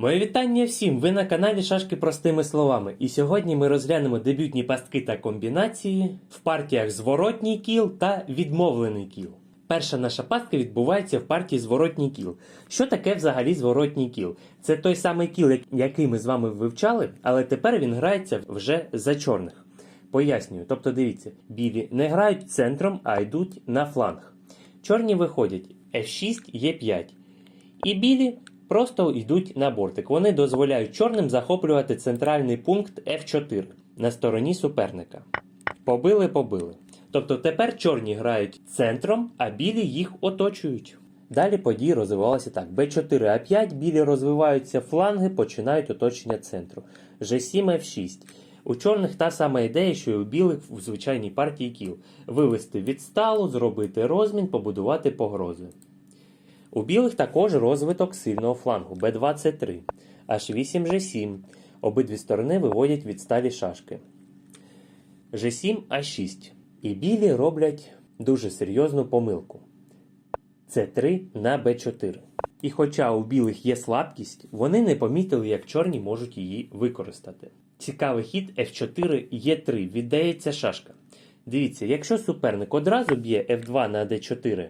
Моє вітання всім! Ви на каналі Шашки простими словами. І сьогодні ми розглянемо дебютні пастки та комбінації в партіях зворотній кіл та відмовлений кіл. Перша наша пастка відбувається в партії зворотній кіл. Що таке взагалі зворотній кіл? Це той самий кіл, який ми з вами вивчали, але тепер він грається вже за чорних. Пояснюю, тобто дивіться, білі не грають центром, а йдуть на фланг. Чорні виходять F6, Е5. І білі просто йдуть на бортик. Вони дозволяють чорним захоплювати центральний пункт F4 на стороні суперника. Побили, побили. Тобто тепер чорні грають центром, а білі їх оточують. Далі події розвивалися так: Б4, А5, білі розвиваються фланги, починають оточення центру. G7, F6. У чорних та сама ідея, що і у білих в звичайній партії кіл. Вивести від сталу, зробити розмін, побудувати погрози. У білих також розвиток сильного флангу Б23, H8, G7. Обидві сторони виводять відсталі шашки. G7, А6. І білі роблять дуже серйозну помилку. С3 на Б4. І хоча у білих є слабкість, вони не помітили, як чорні можуть її використати. Цікавий хід F4 Е3 віддається шашка. Дивіться, якщо суперник одразу б'є F2 на D4,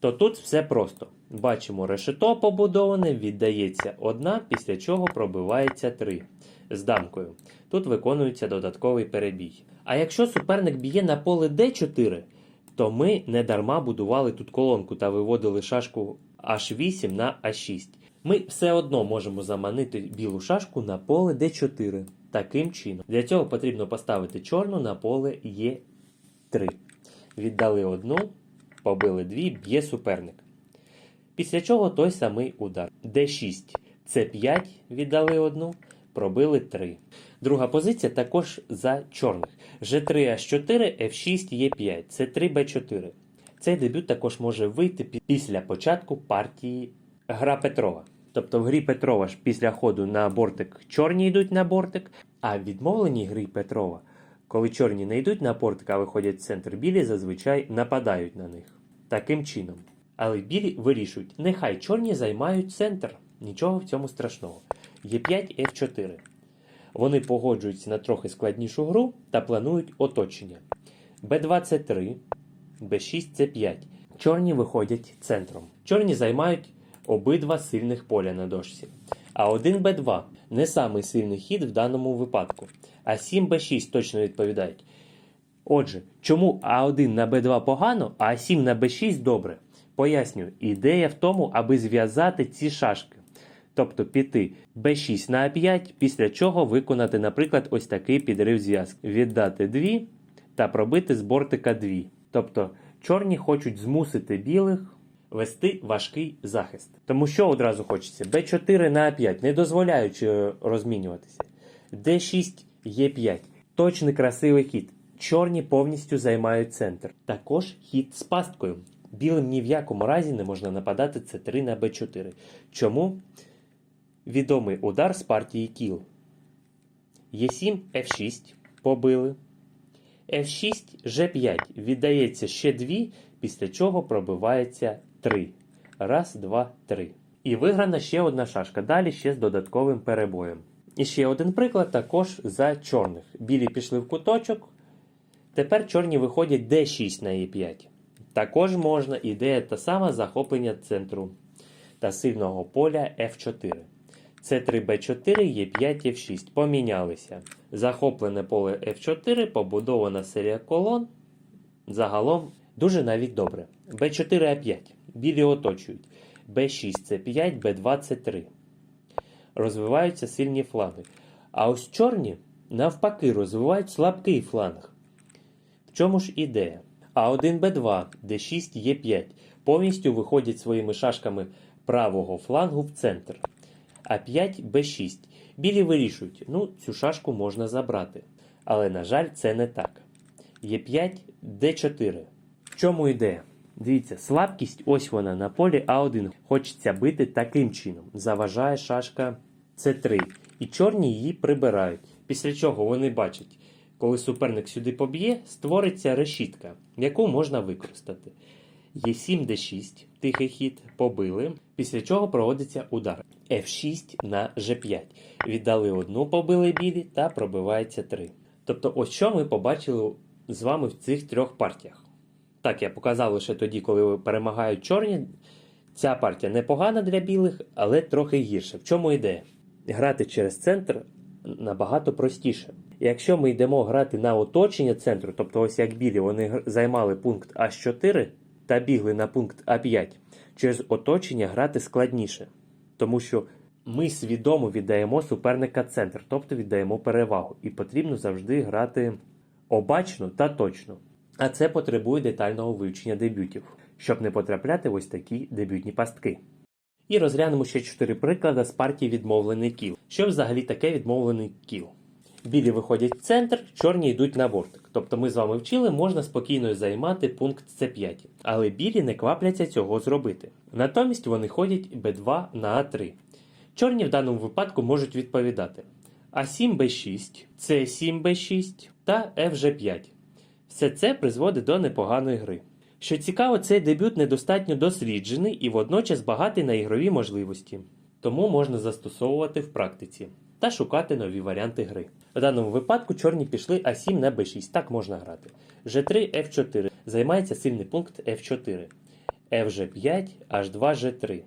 то тут все просто. Бачимо, решето побудоване, віддається одна, після чого пробивається 3 з дамкою. Тут виконується додатковий перебій. А якщо суперник б'є на поле D4, то ми не дарма будували тут колонку та виводили шашку H8 на А6. Ми все одно можемо заманити білу шашку на поле D4. Таким чином. Для цього потрібно поставити чорну на поле Е3. Віддали одну, побили дві, б'є суперник. Після чого той самий удар. Д6, С5 віддали одну, пробили 3. Друга позиція також за чорних. Ж3, H4, F6, Е5, С3, Б4. Цей дебют також може вийти після початку партії гра Петрова. Тобто в грі Петрова ж після ходу на бортик чорні йдуть на бортик, а в відмовленій грі Петрова, коли чорні не йдуть на бортик, а виходять в центр білі, зазвичай нападають на них. Таким чином. Але білі вирішують, нехай чорні займають центр. Нічого в цьому страшного. Є5 F4. Вони погоджуються на трохи складнішу гру та планують оточення. Б23, Б6, С5. Чорні виходять центром. Чорні займають обидва сильних поля на дошці. А 1 Б2 не самий сильний хід в даному випадку. А 7 Б6 точно відповідають. Отже, чому А1 на Б2 погано, а А7 на Б6 добре? Пояснюю, ідея в тому, аби зв'язати ці шашки. Тобто піти Б6 на А5, після чого виконати, наприклад, ось такий підрив зв'язки. Віддати 2 та пробити з бортика 2. Тобто чорні хочуть змусити білих вести важкий захист. Тому що одразу хочеться? Б4 на А5, не дозволяючи е, розмінюватися. Д6, Е5. Точний красивий хід. Чорні повністю займають центр. Також хід з пасткою. Білим ні в якому разі не можна нападати С3 на Б4. Чому? Відомий удар з партії кіл. Е7, F6 побили. F6, G5 віддається ще 2, після чого пробивається 3. Раз, два, три. І виграна ще одна шашка. Далі ще з додатковим перебоєм. І ще один приклад також за чорних. Білі пішли в куточок. Тепер чорні виходять D6 на E5. Також можна ідея та сама захоплення центру та сильного поля F4. С3 Б4, Е5, F6. Помінялися. Захоплене поле F4, побудована серія колон. Загалом дуже навіть добре. Б4 А5. Білі оточують. Б6 С5, Б2 С3. Розвиваються сильні фланги. А ось чорні навпаки розвивають слабкий фланг. Чому ж ідея? А1 Б2, Д6 Е5 повністю виходять своїми шашками правого флангу в центр. А5 Б6. Білі вирішують, ну, цю шашку можна забрати. Але, на жаль, це не так. Е5 Д4. В чому ідея? Дивіться, слабкість, ось вона на полі А1. Хочеться бити таким чином. Заважає шашка С3. І чорні її прибирають. Після чого вони бачать, коли суперник сюди поб'є, створиться решітка, яку можна використати. Є7 d6, тихий хід, побили, після чого проводиться удар. F6 на G5. Віддали одну, побили білі та пробивається 3. Тобто, ось що ми побачили з вами в цих трьох партіях. Так, я показав лише тоді, коли перемагають чорні. Ця партія непогана для білих, але трохи гірша. В чому ідея? Грати через центр набагато простіше. Якщо ми йдемо грати на оточення центру, тобто ось як білі, вони займали пункт А4 та бігли на пункт А5, через оточення грати складніше, тому що ми свідомо віддаємо суперника центр, тобто віддаємо перевагу, і потрібно завжди грати обачно та точно. А це потребує детального вивчення дебютів, щоб не потрапляти в ось такі дебютні пастки. І розглянемо ще чотири приклади з партії відмовлений кіл. Що взагалі таке відмовлений кіл? Білі виходять в центр, чорні йдуть на бортик. Тобто ми з вами вчили, можна спокійно займати пункт С5. Але білі не квапляться цього зробити. Натомість вони ходять Б2 на А3. Чорні в даному випадку можуть відповідати А7 Б6, С7 Б6 та FG5. Все це призводить до непоганої гри. Що цікаво, цей дебют недостатньо досліджений і водночас багатий на ігрові можливості, тому можна застосовувати в практиці та шукати нові варіанти гри. В даному випадку чорні пішли А7 на Б6, так можна грати. G3 F4 займається сильний пункт F4, FG5, H2 G3.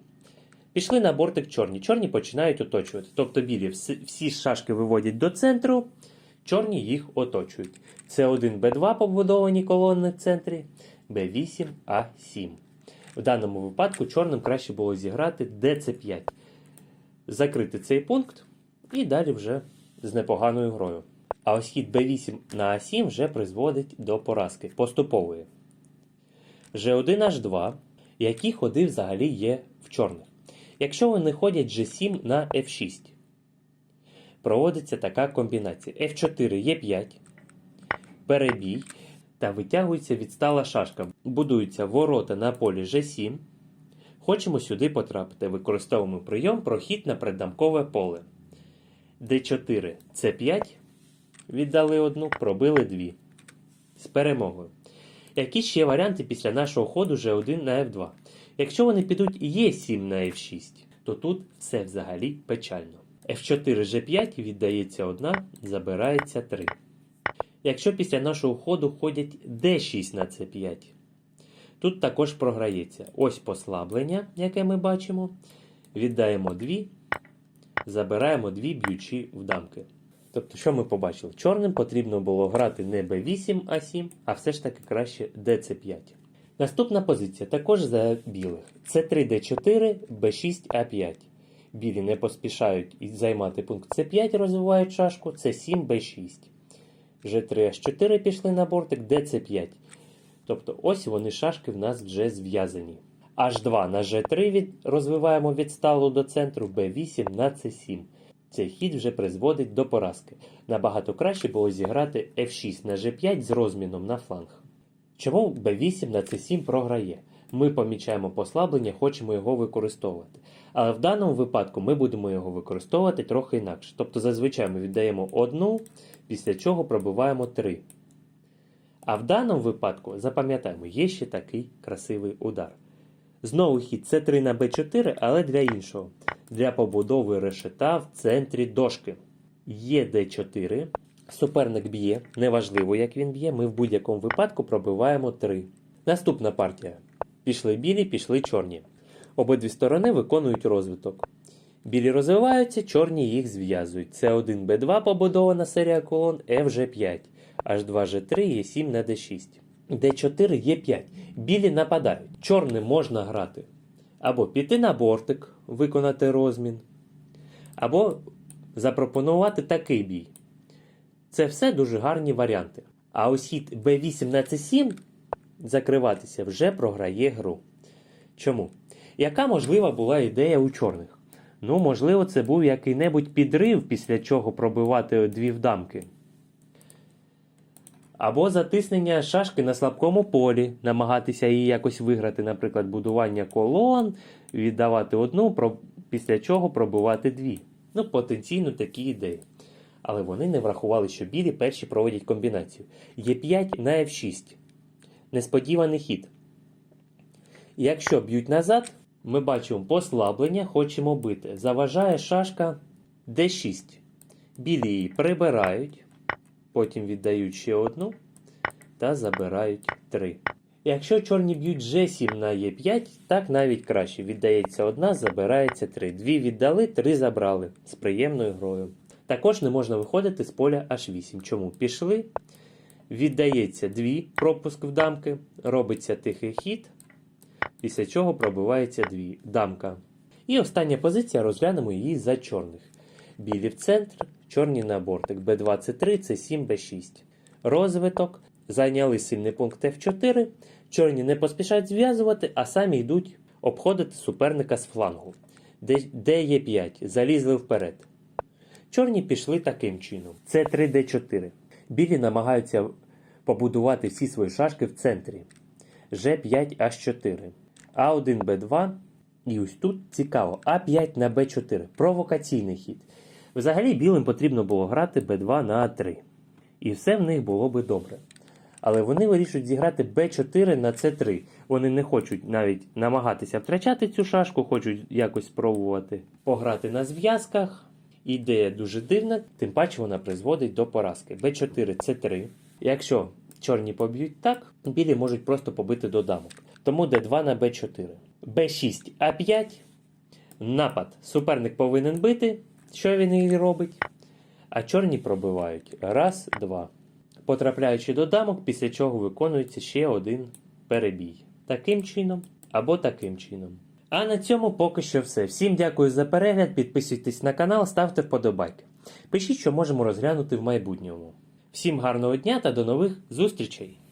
Пішли на бортик чорні. Чорні починають оточувати. Тобто білі всі, шашки виводять до центру, чорні їх оточують. Це 1 Б2 побудовані колони в центрі, Б8, А7. В даному випадку чорним краще було зіграти ДЦ5. Закрити цей пункт і далі вже з непоганою грою. А ось хід Б8 на А7 вже призводить до поразки поступової. G1 H2, які ходи взагалі є в чорних. Якщо вони ходять G7 на F6, проводиться така комбінація F4 Е5, перебій та витягується відстала шашка. Будуються ворота на полі G7. Хочемо сюди потрапити. Використовуємо прийом прохід на придамкове поле. D4 C5. Віддали одну, пробили дві. З перемогою. Які ще варіанти після нашого ходу G1 на F2? Якщо вони підуть Е7 на F6, то тут все взагалі печально. F4 G5 віддається одна, забирається 3. Якщо після нашого ходу ходять D6 на C5, тут також програється. Ось послаблення, яке ми бачимо. Віддаємо 2, забираємо 2 б'ючі в дамки. Тобто, що ми побачили? Чорним потрібно було грати не B8 А7, а все ж таки краще DC5. Наступна позиція також за білих. С3 Д4, Б6 А5. Білі не поспішають займати пункт С5, розвивають шашку, С7 Б6. G3 H4 пішли на бортик, DC5. Тобто ось вони шашки в нас вже зв'язані. H2 на G3 від... розвиваємо відсталу до центру, B8 на C7. Цей хід вже призводить до поразки. Набагато краще було зіграти F6 на G5 з розміном на фланг. Чому B8 на C7 програє? Ми помічаємо послаблення, хочемо його використовувати. Але в даному випадку ми будемо його використовувати трохи інакше. Тобто зазвичай ми віддаємо одну, після чого пробиваємо 3. А в даному випадку, запам'ятаємо, є ще такий красивий удар. Знову хід С3 на Б4, але для іншого. Для побудови решета в центрі дошки. Є Д4. Суперник б'є, неважливо, як він б'є, ми в будь-якому випадку пробиваємо 3. Наступна партія. Пішли білі, пішли чорні. Обидві сторони виконують розвиток. Білі розвиваються, чорні їх зв'язують. Це 1 Б2 побудована серія колон FG5, H2 G3 Е7 на D6. D4 Е5. Білі нападають. Чорним можна грати. Або піти на бортик, виконати розмін, або запропонувати такий бій. Це все дуже гарні варіанти. А ось хід B8 на C7 закриватися вже програє гру. Чому? Яка можлива була ідея у чорних? Ну, можливо, це був який-небудь підрив, після чого пробивати дві вдамки. Або затиснення шашки на слабкому полі, намагатися її якось виграти, наприклад, будування колон, віддавати одну, після чого пробивати дві. Ну, потенційно такі ідеї. Але вони не врахували, що білі перші проводять комбінацію. Є5 на F6. Несподіваний хід. Якщо б'ють назад, ми бачимо послаблення, хочемо бити. Заважає шашка d6. Білі її прибирають, потім віддають ще одну та забирають 3. Якщо чорні б'ють G7 на Е5, так навіть краще. Віддається одна, забирається 3. Дві віддали, три забрали з приємною грою. Також не можна виходити з поля H8. Чому? Пішли, віддається 2 пропуск в дамки, робиться тихий хід, після чого пробивається 2 дамка. І остання позиція, розглянемо її за чорних. Білі в центр, чорні на бортик. Б23, С7, Б6. Розвиток. Зайняли сильний пункт F4. Чорні не поспішають зв'язувати, а самі йдуть обходити суперника з флангу. Д5. Залізли вперед. Чорні пішли таким чином. С3, Д4. Білі намагаються побудувати всі свої шашки в центрі. Ж5, H4. А1, Б2. І ось тут цікаво. А5 на Б4. Провокаційний хід. Взагалі білим потрібно було грати Б2 на А3. І все в них було би добре. Але вони вирішують зіграти Б4 на С3. Вони не хочуть навіть намагатися втрачати цю шашку, хочуть якось спробувати пограти на зв'язках. Ідея дуже дивна, тим паче вона призводить до поразки. Б4 С3. Якщо чорні поб'ють так, білі можуть просто побити до дамок. Тому Д2 на Б4. Б6 А5. Напад. Суперник повинен бити. Що він і робить? А чорні пробивають. Раз, два. Потрапляючи до дамок, після чого виконується ще один перебій. Таким чином або таким чином. А на цьому поки що все. Всім дякую за перегляд. Підписуйтесь на канал, ставте вподобайки. Пишіть, що можемо розглянути в майбутньому. Всім гарного дня та до нових зустрічей!